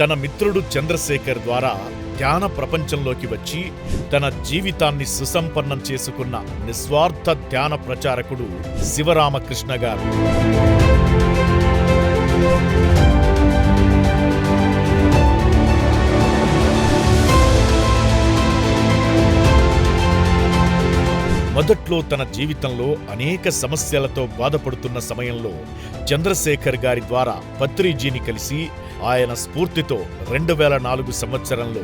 తన మిత్రుడు చంద్రశేఖర్ ద్వారా ధ్యాన ప్రపంచంలోకి వచ్చి తన జీవితాన్ని సుసంపన్నం చేసుకున్న నిస్వార్థ ధ్యాన ప్రచారకుడు శివరామకృష్ణ గారు. మొదట్లో తన జీవితంలో అనేక సమస్యలతో బాధపడుతున్న సమయంలో చంద్రశేఖర్ గారి ద్వారా పత్రిజీని కలిసి ఆయన స్ఫూర్తితో రెండు వేల నాలుగు సంవత్సరంలో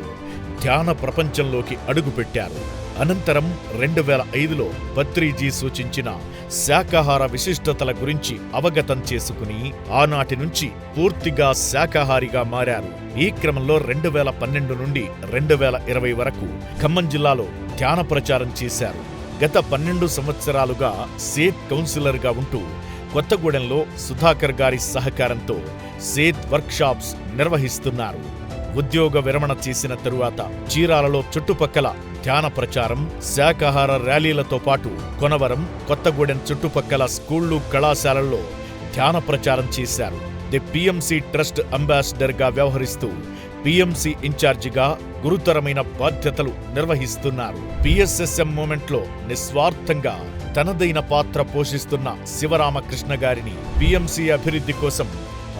ధ్యాన ప్రపంచంలోకి అడుగుపెట్టారు. అనంతరం రెండు వేల ఐదులో పత్రిజీ సూచించిన శాకాహార విశిష్టతల గురించి అవగతం చేసుకుని ఆనాటి నుంచి పూర్తిగా శాకాహారిగా మారారు. ఈ క్రమంలో రెండు వేల పన్నెండు నుండి రెండు వేల ఇరవై వరకు ఖమ్మం జిల్లాలో ధ్యాన ప్రచారం చేశారు. గత పన్నెండు సంవత్సరాలుగా సేఫ్ కౌన్సిలర్గా ఉంటూ కొత్తగూడెంలో సుధాకర్ గారి సహకారంతో సేత్ వర్క్షాప్స్ నిర్వహిస్తున్నారు. ఉద్యోగ విరమణ చేసిన తరువాత చీరాలలో చుట్టుపక్కల ధ్యాన ప్రచారం శాకాహార ర్యాలీలతో పాటు కొనవరం కొత్తగూడెం చుట్టుపక్కల స్కూళ్ళు కళాశాలల్లో ధ్యాన ప్రచారం చేశారు. ది పిఎంసి ట్రస్ట్ అంబాసిడర్గా వ్యవహరిస్తూ పిఎంసి ఇన్ఛార్జిగా గురుతరమైన బాధ్యతలు నిర్వహిస్తున్నారు. పిఎస్ఎస్ఎం మూమెంట్లో నిస్వార్థంగా తనదైన పాత్ర పోషిస్తున్న శివరామకృష్ణ గారిని పిఎంసి అభివృద్ధి కోసం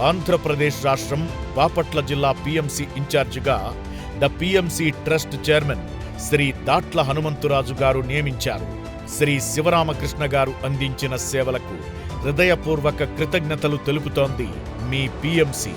ఆంధ్రప్రదేశ్ రాష్ట్రం బాపట్ల జిల్లా పిఎంసి ఇన్ఛార్జిగా the PMC trust chairman Shri Datla Hanumantharaju garu నియమించారు. శ్రీ శివరామకృష్ణ గారు అందించిన సేవలకు హృదయపూర్వక కృతజ్ఞతలు తెలుపుతోంది మీ పిఎంసి.